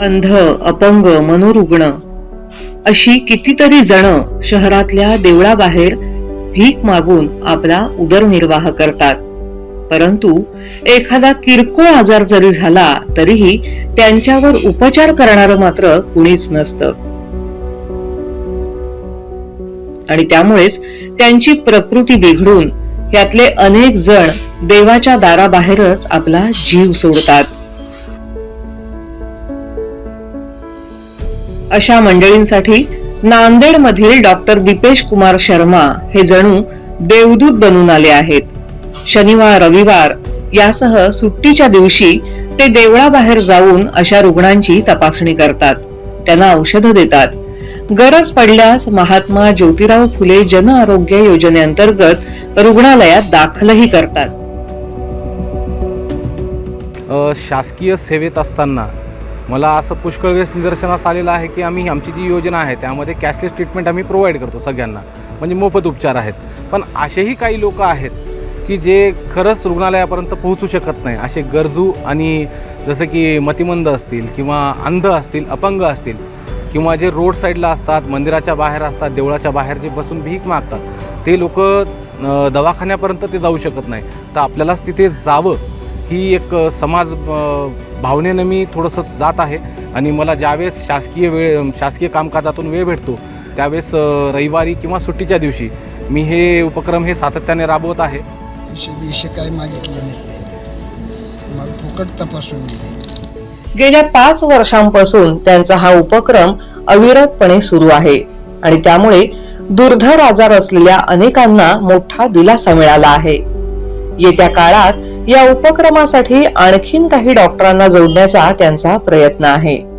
अंध अपंग मनोरुग्ण अशी कितीतरी जण शहरातल्या देवळाबाहेर भीक मागून आपला उदरनिर्वाह करतात. परंतु एखादा किरकोळ आजार जरी झाला तरीही त्यांच्यावर उपचार करणार मात्र कुणीच नसतं. आणि त्यामुळेच त्यांची प्रकृती बिघडून यातले अनेक जण देवाच्या दाराबाहेरच आपला जीव सोडतात. अशा मंडळींसाठी नांदेड मधील डॉक्टर दीपेश कुमार शर्मा हे जणू देवदूत बनून आले आहेत. शनिवार रविवार यासह सुट्टीच्या दिवशी ते देवळाबाहेर जाऊन अशा रुग्णांची तपासणी करतात. त्यांना औषधं देतात. गरज पडल्यास महात्मा ज्योतिराव फुले जन आरोग्य योजनेअंतर्गत रुग्णालयात दाखलही करतात. शासकीय सेवेत असताना मला असं पुष्कळ वेळेस निदर्शनास आलेलं आहे की आम्ही आमची जी योजना आहे त्यामध्ये कॅशलेस ट्रीटमेंट आम्ही प्रोव्हाइड करतो सगळ्यांना. म्हणजे मोफत उपचार आहेत. पण असेही काही लोक आहेत की जे खरंच रुग्णालयापर्यंत पोहोचू शकत नाही. असे गरजू आणि जसं की मतिमंद असतील किंवा अंध असतील अपंग असतील किंवा जे रोड साईडला असतात मंदिराच्या बाहेर असतात देवळाच्या बाहेर जे बसून भीक मागतात ते लोक दवाखान्यापर्यंत ते जाऊ शकत नाही. तर आपल्यालाच तिथे जावं ही एक समाज भावनेनं मी थोडंसं जात आहे आणि मला ज्यावेळेस शासकीय वेळ शासकीय कामकाजातून वेळ भेटतो त्यावेळेस रविवारी किंवा सुट्टीच्या दिवशी मी हे उपक्रम हे सातत्याने राबवत आहे. पैसे काय मागितले नाहीत त्यांनी. मला फुकट तपासून दिले. गेल्या पाच वर्षांपासून त्यांचा हा उपक्रम अविरतपणे सुरू आहे आणि त्यामुळे दुर्धर आजार असलेल्या अनेकांना मोठा दिलासा मिळाला आहे. येत्या काळात या उपक्रमासाठी आणखीन काही डॉक्टरांना जोडण्याचा त्यांचा प्रयत्न आहे.